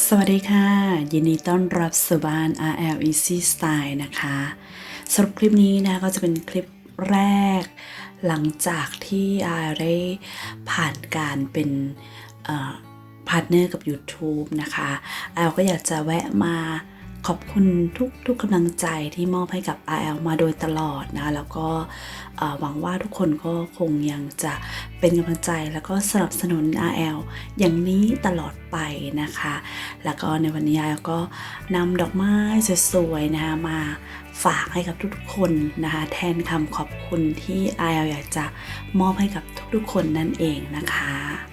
สวัสดีค่ะ ยินดีต้อนรับสู่บ้าน RL Easy Style นะคะสรุปคลิปนี้นะก็จะเป็นคลิปแรก หลังจากที่ RL ได้ผ่านการเป็นพาร์ทเนอร์กับ YouTube นะคะ RL ก็อยากจะแวะมา ขอบคุณทุกทุกกำลังใจที่มอบให้กับ RL มาโดยตลอดนะแล้วก็หวังว่าทุกคนก็คงยังจะเป็นกำลังใจแล้วก็สนับสนุน RL อย่างนี้ตลอดไปนะคะ แล้วก็ในวันนี้ RL ก็นำดอกไม้สวยๆนะคะมาฝากให้กับทุกๆคนนะคะแทนคำขอบคุณที่ RL อยากจะมอบให้กับทุกๆคนนั่นเองนะคะ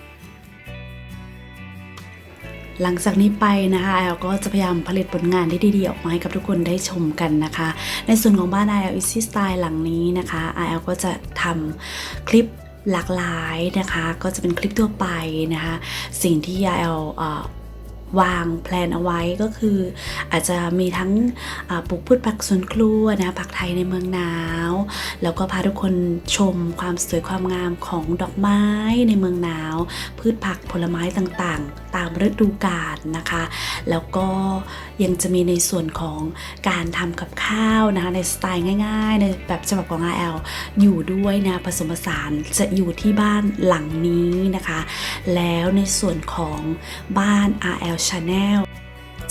หลังจากนี้ไปนะคะแอลก็จะพยายามผลิตผลงานที่ดีๆออกมาให้กับทุกคนได้ชมกันนะคะ ในส่วนของบ้าน i อ Easy Style หลังนี้นะคะ i อก็จะทำคลิปหลากหลายนะคะ ก็จะเป็นคลิปทั่วไปนะคะ สิ่งที่ i อ l วางแพลนเอาไว้ก็คือ อาจจะมีทั้งปลูกพืชผักสวนครัวนะผักไทยในเมืองหนาว แล้วก็พาทุกคนชมความสวยความงามของดอกไม้ในเมืองหนาว พืชผักผลไม้ต่างๆ ตามฤดูกาลนะคะ แล้วก็ยังจะมีในส่วนของการทำกับข้าวนะคะในสไตล์ง่ายๆ ในแบบฉบับของ RL อยู่ด้วยนะผสมผสานจะอยู่ที่บ้านหลังนี้นะคะ แล้วในส่วนของบ้าน RL Channel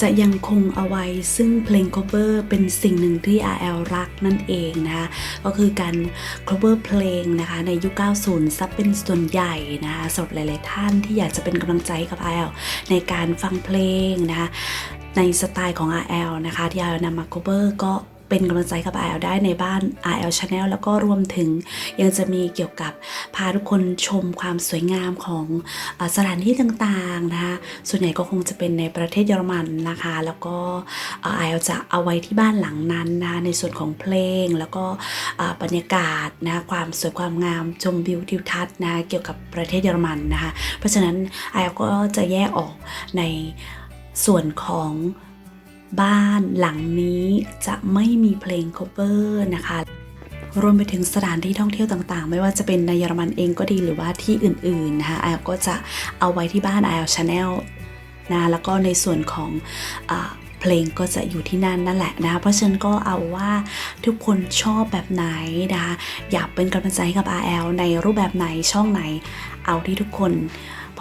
จะยังคงเอาไว้ซึ่งเพลง cover เป็นสิ่งหนึ่งที่ RL รักนั่นเองนะคะก็คือการ cover เพลงนะคะในยุค 90 ซับเป็นส่วนใหญ่นะคะสำหรับหลาย ๆ ท่านที่อยากจะเป็นกำลังใจกับ RL ในการฟังเพลงนะคะในสไตล์ของ RL นะคะที่ RL นำมา cover ก็ เป็นกำลังใจกับ RL ได้ในบ้าน RL Channel แล้วก็รวมถึงยังจะมีเกี่ยวกับพาทุกคนชมความสวยงามของอสถานที่ต่างๆนะคะส่วนใหญ่ก็คงจะเป็นในประเทศเยอรมันนะคะ แล้วก็เอ่อ RL จะเอาไว้ที่บ้านหลังนั้นนะคะในส่วนของเพลงแล้วก็บรรยากาศนะความสวยความงามชมวิวทิวทัศน์นะเกี่ยวกับประเทศเยอรมันนะคะ เพราะฉะนั้น RL ก็จะแยกออกในส่วนของ บ้านหลังนี้จะไม่มีเพลง cover นะคะ รวมไปถึงสถานที่ท่องเที่ยวต่างๆ ไม่ว่าจะเป็นในเยอรมันเองก็ดีหรือว่าที่อื่นๆนะคะ IEL ก็จะเอาไว้ที่บ้าน IEL Channel นะแล้วก็ในส่วนของอเพลงก็จะอยู่ที่นั่นนั่นแหละนะคะเพราะฉะนั้นก็เอาว่าทุกคนชอบแบบไหนนะคะอยากเป็นกำลังใจให้กับ RL ในรูปแบบไหนช่องไหน เอาที่ทุกคน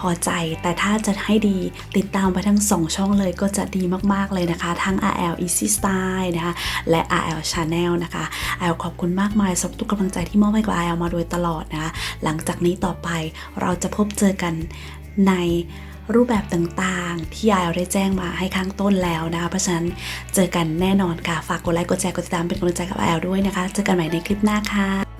พอใจ แต่ถ้าจะให้ดีติดตามไปทั้ง 2 ช่องเลยก็จะดีมากๆเลยนะคะ ทั้ง RL Easy Style นะคะ และ RL Channel นะคะ RL ขอบคุณมากมายสำหรับทุกกำลังใจที่มอบให้กับ RL มาโดยตลอดนะคะ หลังจากนี้ต่อไปเราจะพบเจอกันในรูปแบบต่างๆ ที่ RL ได้แจ้งมาให้ข้างต้นแล้วนะคะเพราะฉะนั้นเจอกันแน่นอนค่ะ ฝากกดไลค์กดแชร์กดติดตามเป็นกำลังใจกับ RL ด้วยนะคะ เจอกันใหม่ในคลิปหน้าค่ะ